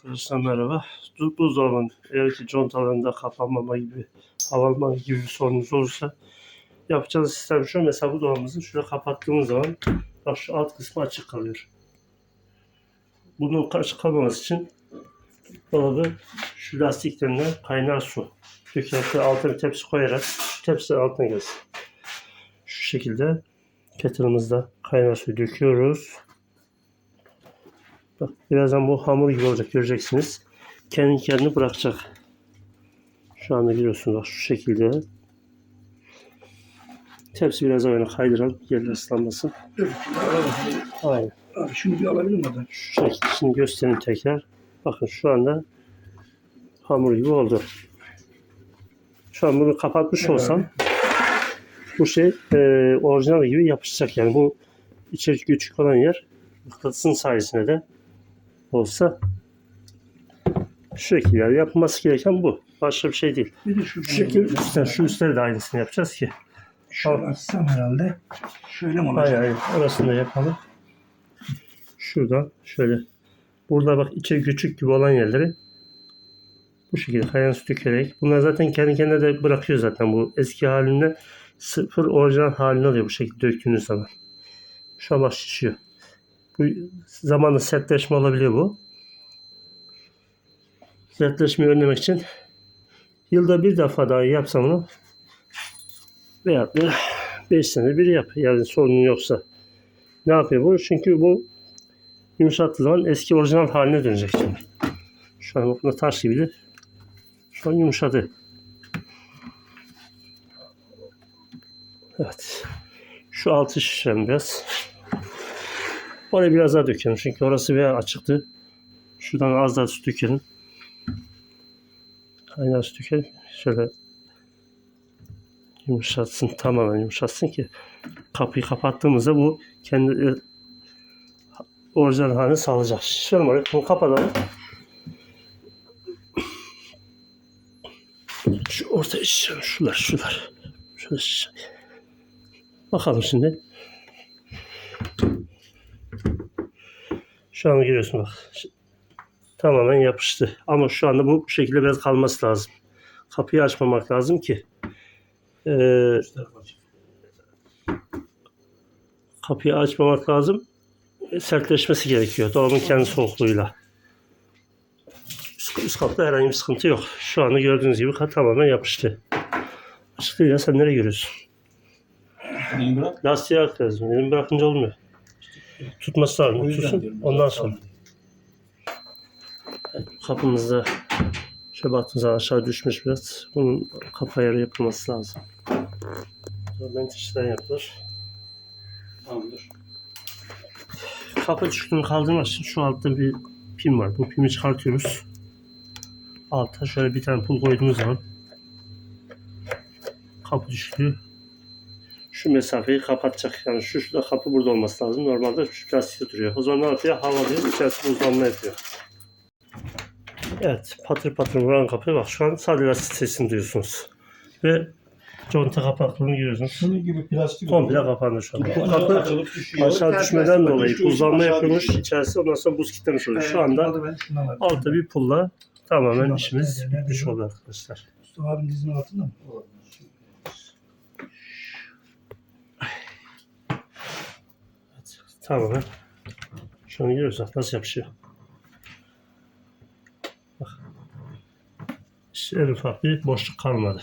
Arkadaşlar merhaba. Buzdolabının eğer ki contalarında kapanmama gibi, havalanma gibi bir sorunuz olursa yapacağınız sistem şu. Mesela bu dolabımızı şurada kapattığımız zaman bak şu alt kısmı açık kalıyor. Bunun açık kalmaması için dolabı şu lastiklerinden kaynar su dökerek altına bir tepsi koyarak tepsi altına gelsin. Şu şekilde kettle'ımızda kaynar su döküyoruz. Bak birazdan bu hamur gibi olacak göreceksiniz. Kendi kendini bırakacak. Şu anda görüyorsunuz bak şu şekilde. Tepsi biraz öyle kaydıralım. Yerler ıslanmasın. Aynen. Abi şunu bir alabilir miyim? Şu şekilde. Şimdi göstereyim tekrar. Bakın şu anda hamur gibi oldu. Şu an bunu kapatmış Evet. olsam bu şey e, orijinal gibi yapışacak. Yani bu içeri küçük olan yer mıknatısın sayesinde de olsa şu şekilde yani yapılması gereken bu. Başka bir şey değil. Bir de şu şekil üstten şu üstleri de aynısını yapacağız ki. Şöyle açsam herhalde. Şöyle mi olacak? Hayır hayır. Orasını da yapalım. Şuradan şöyle. Burada bak içeri küçük gibi olan yerleri bu şekilde kayan su dökerek. Bunlar zaten kendi kendine de bırakıyor zaten bu eski halinde sıfır orijinal halini alıyor bu şekilde döktüğünüz zaman. Şu an bak şişiyor. Zamanla sertleşme olabiliyor bu. Sertleşmeyi önlemek için yılda bir defa daha yapsam bunu veyahut da 5 sene bir yap. Yani sorunun yoksa. Ne yapıyor bu? Çünkü bu yumuşattığı eski orijinal haline dönecek şimdi. Şu an bunda taş gibiydi. Şu an yumuşadı. Evet. Şu altı şişelim biraz. Oraya biraz daha dökelim. Çünkü orası veya açıktı. Şuradan az daha su dökelim. Kaynar su dökelim. Şöyle yumuşatsın tamamen yumuşatsın ki kapıyı kapattığımızda bu kendi e, orijinal halini sağlayacak. Şişelim oraya. Bunu kapatalım. Şu ortaya şişelim. Şular şular. Şöyle şişelim. Bakalım şimdi. Şu an görüyorsun bak. Tamamen yapıştı. Ama şu anda bu şekilde biraz kalması lazım. Kapıyı açmamak lazım ki ee, kapıyı açmamak lazım. Sertleşmesi gerekiyor. Dolabın kendi soğukluğuyla. Üst, üst katta herhangi bir sıkıntı yok. Şu anda gördüğünüz gibi tamamen yapıştı. Açık değil ya sen nereye görüyorsun? Lastiği lazım. Elimi bırakınca olmuyor. Tutması lazım. O yüzden Tutsun. diyorum. Ondan sonra. Evet, kapımızda şöyle baktığınız zaman aşağı düşmüş biraz. Bunun kapı ayarı yapılması lazım. Menteşeden yapılır. Tamamdır. Kapı düşüklüğünü kaldırmak için şu altta bir pin var. Bu pimi çıkartıyoruz. Alta şöyle bir tane pul koyduğumuz zaman kapı düşüklüğü şu mesafeyi kapatacak. Yani şu şurada kapı burada olması lazım. Normalde şu plastikte duruyor. O zaman ne yapıyor? Hava alıyor. İçerisi buzlanma yapıyor. Evet. Patır patır vuran kapı bak. Şu an sadece lastik sesini duyuyorsunuz. Ve conta kapaklığını görüyorsunuz. Şunun gibi plastik Komple oluyor. kapandı şu an. Bu Kapı aşağı düşmeden plastik dolayı aşağı yapılmış. İçerisi ondan sonra buz kitlemiş oluyor. Şu anda Altta bir pulla tamamen işimiz bitmiş bu? oldu arkadaşlar. Mustafa abinin dizinin altında mı? Evet, tamamen. Şu an görüyoruz bak nasıl yapışıyor. Bak. İşte en boşluk kalmadı.